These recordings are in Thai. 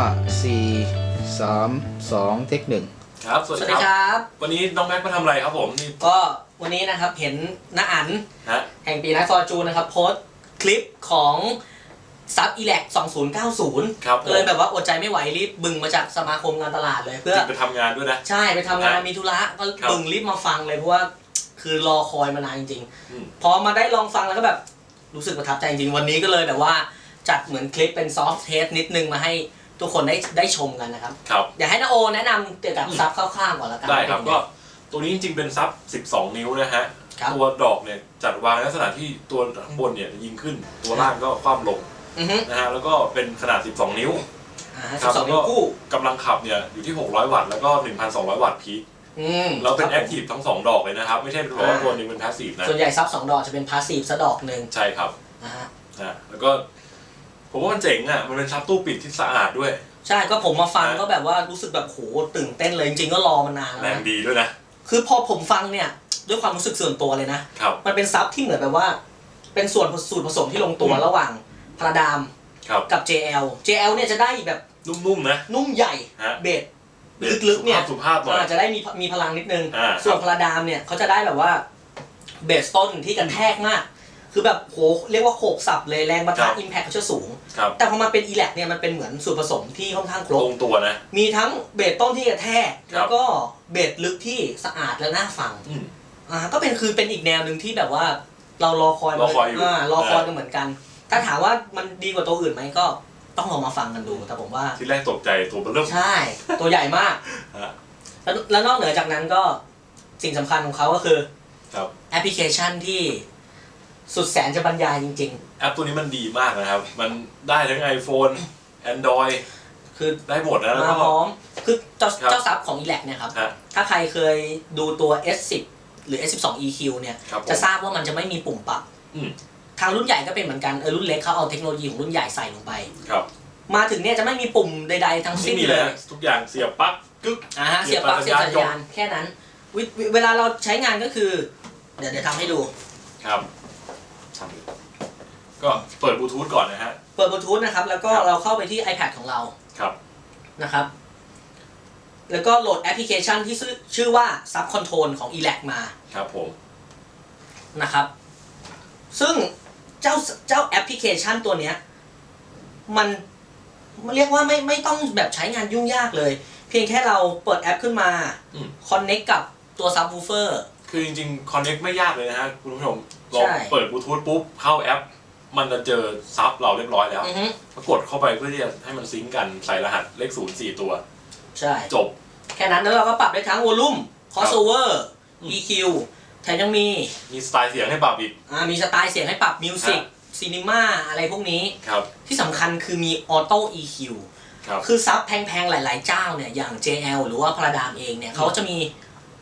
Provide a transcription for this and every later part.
ห้าสี่สามสองเทคหนึ่งครับ สสวัสวัสดีดีคครับ รับ วันนี้น้องแม็กมาทำอะไรครับผมนี่ก็วันนี้นะครับเห็นน้าอันฮะ แห่งปีนักฟอร์จูนนะครับโพสต์คลิปของซับอีแลก2090 ครับผม เลยแบบว่าอดใจไม่ไหวรีบบึงมาจากสมาคมการตลาดเลยเพื่อจริงไปทำงานด้วยนะ ใช่ไปทำงานครับมีธุระก็ครับบึงรีบมาฟังเลยเพราะว่าคือรอคอยมานานจริงอืม ๆ พอมาได้ลองฟังแล้วก็แบบรู้สึกประทับใจจริงๆวันนี้ก็เลยแบบว่าจัดเหมือนคลิปเป็นซอฟต์เทสนิดนึงมาให้ ทุกคนได้ได้ชมกันนะครับ ครับอยากให้นาโอแนะนำเกี่ยวกับซับคร่าวๆก่อนละกัน ได้ครับก็ตัวนี้จริงๆเป็นซับ 12 นิ้วนะฮะ ครับ ตัวดอกเนี่ยจัดวางในลักษณะที่ตัวข้างบนเนี่ยยิงขึ้น ตัวล่างก็คว่ำลงอือฮึนะฮะแล้วก็เป็นขนาด 12 นิ้ว อ่าครัสิบสองนิ้วคู่กำลังขับเนี่ยอยู่ที่ 600 วัตต์แล้วก็ 1,200 วัตต์พีคอืมแล้วเป็นคแอรับคทีฟทั้ง 2 ดอกเลยนะครับ ไม่ใช่บอกว่า ตัวหนึงเป็นพาสซีฟนะ ส่วนใหญ่ซับสองดอกจะเป็นพาสซีฟซะดอกหนึ่งใช่ครับนะฮะ นะแล้วก็ ผมว่ามันเจ๋งอะ มันเป็นซับตู้ปิดที่สะอาดด้วย ใช่ก็ผมมาฟังนะก็แบบว่ารู้สึกแบบโหตื่นเต้นเลยจริงๆก็รอมานานแล้วแรงนะดีด้วยนะ คือพอผมฟังเนี่ยด้วยความรู้สึกส่วนตัวเลยนะ ครับ มันเป็นซับที่เหมือนแบบว่า เป็นส่วนสูตรผสมที่ลงตัวอืม ระหว่างพาราดามครับ กับ JL JL เนี่ยจะได้แบบนุ่มๆนะ นุ่มใหญ่ฮะ เบสลึกๆเนี่ย สุภาพสุภาพหน่อย อาจจะได้มีมีพลังนิดนึง อ่าส่วนพาราดามเนี่ยเขาจะได้แบบว่าเบสต้นที่กันแทกมาก คือแบบโหเรียกว่าโขกสับเลยแรงบัทะอิมแพคเขาจะสูง ครับแต่พอมาเป็นอีแลกเนี่ยมันเป็นเหมือนสูตรผสมที่ค่อนข้างครลบงตัวนะ มีทั้งเบสต้นที่กระแทกครับ แล้วก็เบสลึกที่สะอาดและน่าฟังอืม อ่าก็เป็นคือเป็นอีกแนวหนึ่งที่แบบว่าเรารอคอยรอคอยอยู่ารอคอยกันเหมือนกัน ถ้าถามว่ามันดีกว่าตัวอื่นไหมก็ต้องลองมาฟังกันดู แต่ผมว่า ที่แรกตกใจตัวมันเริ่ม ใช่ ตัวใหญ่มากฮะแล้วแล้วนอกเหนือจากนั้นก็สิ่งสำคัญของเขาก็คือครับ แอปพลิเคชันที่ สุดแสนจะบรรยายจริง แอปตัวนี้มันดีมากนะครับ มันได้ทั้ง iPhone Android ๆ คือได้หมดนะแล้วมาก็ พร้อม คือเจ้าครับ เจ้าซับของ e l a c เนี่ยครับ ฮะถ้าใครเคยดูตัว S10 หรือ S12 EQ เนี่ย ครับผม จะทราบว่ามันจะไม่มีปุ่มปรับอืม ทางรุ่นใหญ่ก็เป็นเหมือนกัน เออรุ่นเล็กเขาเอาเทคโนโลยีของรุ่นใหญ่ใส่ลงไป ครับมาถึงเนี่ยจะไม่มีปุ่มใดๆทั้งไม่สิ้นมีเลเลยยนะทุกอย่างเสียบปลั๊กกึ๊ก อ่าฮะเสีเสียยบบปปลั๊ลั๊กกเสียบสัสัญญญาณญาณแค่นั้นวิวิเวลาเราใช้งานก็คือ เดี๋ยวเดี๋ยวทำให้ดู ครับ ทำดูก็เปิดบลูทูธก่อนนะฮะ เปิดบลูทูธนะครับ แล้วก็ครับ เราเข้าไปที่ iPad ของเราครับ นะครับ แล้วก็โหลดแอปพลิเคชันที่ชื่อชื่อว่า Sub Control ของ e l a c มาครับผม นะครับ ซึ่งเจ้าเจ้าแอปพลิเคชันตัวเนี้ย มันมันเรียกว่าไม่ไม่ต้องแบบใช้งานยุ่งยากเลย เพียงแค่เราเปิดแอปขึ้นมา อืมคอนเน็กกับตัว Subwoofer คือจริงๆคอนเน็กไม่ยากเลยนะฮะคุณผู้ชมใช่เราเปิดบลูทูธปุ๊บเข้าแอป มันจะเจอซับเราเรียบร้อยแล้วอือฮึก็กดเข้าไปเพื่อที่จะให้มันซิงก์กันใส่รหัสเลขศูนย์สี่ตัว ใช่ จบ แค่นั้นแล้วเราก็ปรับได้ทั้งวอลลุ่ม crossover อืม EQ แถมยังมีมีสไตล์เสียงให้ปรับอีก อ่ามีสไตล์เสียงให้ปรับมิวสิกฮะ ซีนิม่าอะไรพวกนี้ ครับที่สำคัญคือมีออโต้ EQ ครับ คือซับแพงๆ หลายๆ เจ้าเนี่ย อย่าง JL หรือว่าพาราดามเองเนี่ยเขาจะมี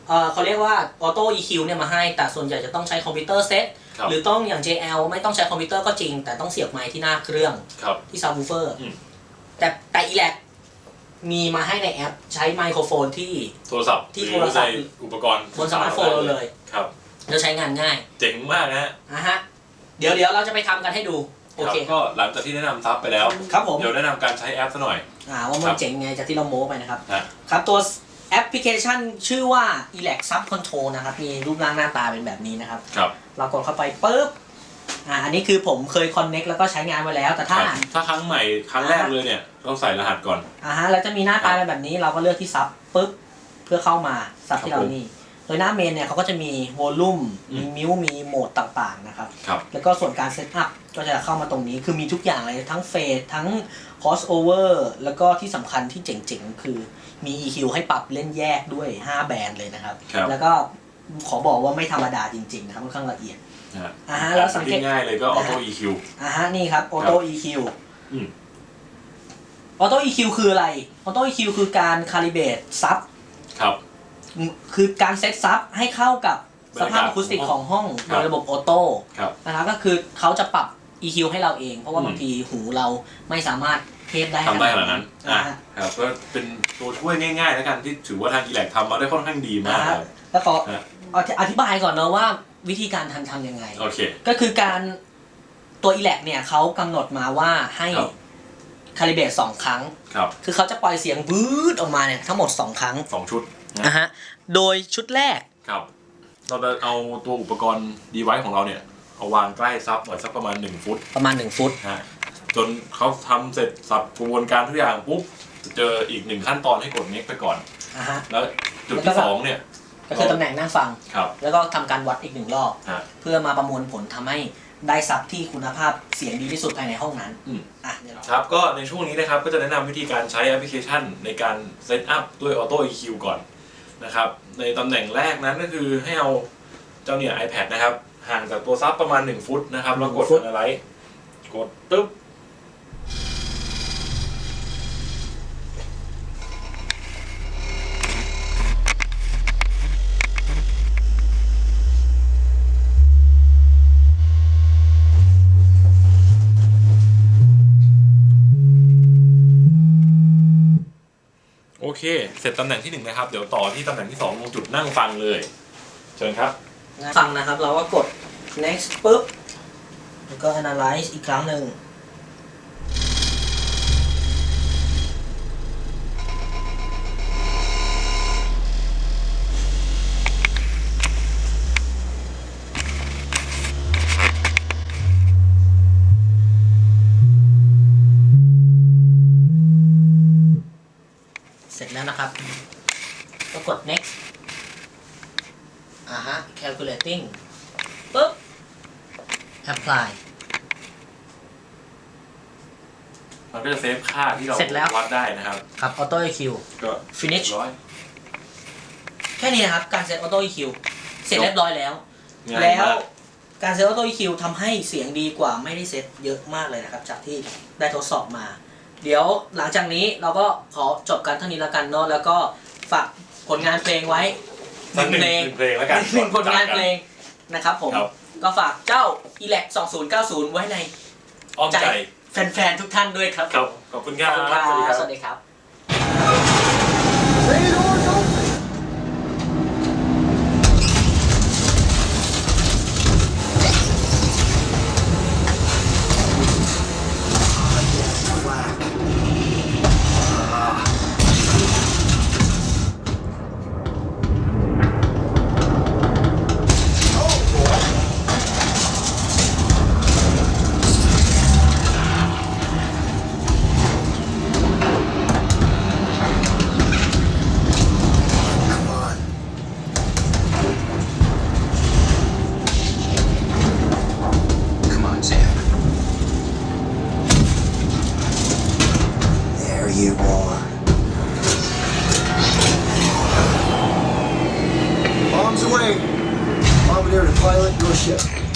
เอ่อเขาเรียกว่าออโต้ EQ เนี่ยมาให้ แต่ส่วนใหญ่จะต้องใช้คอมพิวเตอร์เซตครับหรือต้องอย่าง JL ไม่ต้องใช้คอมพิวเตอร์ก็จริง แต่ต้องเสียบไมค์ที่หน้าเครื่องครับ ที่ซับวูเฟอร์อืม แต่แต่ e l a c มีมาให้ในแอปใช้ไมโครโฟนที่ โทรศัพท์ที่หรือโทรศัพท์ในอุปกรณ์บนสมาร์ทโฟนเราเลยครับ แล้วใช้งานง่ายเจ๋งมากนะฮะนะฮะเดี๋ยวเดี๋ยวเราจะไปทำกันให้ดู โอครับเคก็หลังจากที่แนะนำซับไปแล้ว ครับผม เดี๋ยวแนะนำการใช้แอปซะหน่อย อ่าว่าคมัรันบเจ๋งไงจากที่เราโม้ไปนะครับ ฮะ ครับตัว แอปพลิเคชันชื่อว่า e l a c Sub Control นะครับ มีรูปร่างหน้าตาเป็นแบบนี้นะครับ ครับเรากดเข้าไปปุ๊บอ่าอันนี้คือผมเคย Connect แล้วก็ใช้งานไว้แล้ว แต่ถ้าครับถ้าครั้งใหม่ครั้งแรกเลยเนี่ยต้องใส่รหัสก่อน อ่าฮะแล้วจะมีหน้าตาเป็นแบบนี้เราก็เลือกที่ซับปุ๊บเพื่อเข้ามาซับที่ครัเราบผมนี่ โดยหน้าเมนเนี่ยเขาก็จะมีวอลลุ่มอืมีมมิวมีโหมดต่างๆนะครับ ครับ แล้วก็ส่วนการเซตอัพก็จะเข้ามาตรงนี้คือมีทุกอย่างเลยทั้งเฟสทั้ง crossover แล้วก็ที่สำคัญที่เจ๋งๆ คือมี EQ ให้ปรับเล่นแยกด้วย 5 แบนด์เลยนะครับ ครับ แล้วก็ขอบอกว่าไม่ธรรมดาจริงๆนะครับค่อนข้างละเอียด นะฮะอ่าฮะแล้วสังเกต ง่ายๆเลยก็ Auto EQ อ่าฮะนี่ครับ Auto EQ อืม Auto EQ คืออะไร Auto EQ คือการคาลิเบตซับ ครับ คือการเซตซับให้เข้ากับสภาพบรรยากาศอะคูสติกของห้องครัโดบยระบบออโต้ครับ นะครับก็คือเขาจะปรับ EQ ให้เราเอง เพราะว่าอืมบางทีหูเราไม่สามารถเทสได้ทำได้ขนาดนั้นอ่าอะครับก็เป็นตัวช่วยง่ายๆแล้วกันที่ถือว่าทางอีแลกทำมาได้ค่อนข้างดีมากอ่าครับแล้วขอฮะอธิอธิบายก่อนเนอะว่าวิธีการทำทำยังไงโอเคก็คือการตัว e l a c เนี่ยเขากำหนดมาว่าให้ครับคาลิเบตสองครั้งครับคือเขาจะปล่อยเสียงบู๊ดออกมาเนี่ยทั้งหมด 2 ครั้งสองชุดนะนะฮะโดยชุดแรกครับเราจะเอาตัวอุปกรณ์ดีไว c e ของเราเนี่ย เอาวางใกล้ซับหน่อยสักประมาณ 1 ฟุตประมาณ 1 ฟุตนะฮะจนเขาทำเสร็จสับกระบวนการทุกอย่างปุ๊บจะเจออีกหนึ่งขั้นตอนให้กดเน็กไปก่อนนะฮะ แล้วจุดที่สองเนี่ย ก็คือตำแหน่งนั่งฟัง ครับ แล้วก็ทำการวัดอีกหนึ่งรอบ ฮะ เพื่อมาประมวลผลทำให้ได้ซับที่คุณภาพเสียงดีที่สุดภายในห้องนั้นอืม อะเดี๋ยวเรา ครับก็ในช่วงนี้นะครับก็จะแนะนำวิธีการใช้แอปพลิเคชันในการเซตอัพด้วย Auto EQ ก่อนนะครับในตำแหน่งแรกนั้นก็คือให้เอาเจ้าเนี่ย iPad นะครับ ห่างจากตัวซับประมาณ 1 ฟุตนะครับ แล้วกด Analyze กดตึ๊บ โอเค เสร็จตำแหน่งที่หนึ่งนะครับ เดี๋ยวต่อที่ตำแหน่งที่สองตรงจุดนั่งฟังเลย เชิญครับ ฟังนะครับ เราก็กด next ปุ๊บ แล้วก็ analyze อีกครั้งหนึ่ง เสร็จแล้วนะครับก็กด next อ่าฮะ calculating ปุ๊บ apply มันก็จะเซฟค่าที่เราเสร็จแล้ว วัดได้นะครับ ครับ auto EQ ก็ finish ร้อยแค่นี้นะครับ การเซต auto EQ เสร็จเรียบร้อยแล้ว ง่ายแล้วมากการเซต auto EQ ทำให้เสียงดีกว่าไม่ได้เซตเยอะมากเลยนะครับ จากที่ได้ทดสอบมา เดี๋ยวหลังจากนี้เราก็ขอจบกันเท่านี้แล้วกันเนาะแล้วก็ฝากผลงานเพลงไว้หสักนึ่งหนึ่งเพลงหนึ่งเพลงแล้วกันหนึ่งผลงานก่อเพลง นะครับผม ครับ ก็ฝากเจ้า e l e c 2090 ไว้ในอ้อมใจ แฟนๆ ทุกท่านด้วยครับครับ ขอบคุณคขรัอบบคุณครับ สวัสดีครับสวัส there to pilot your ship.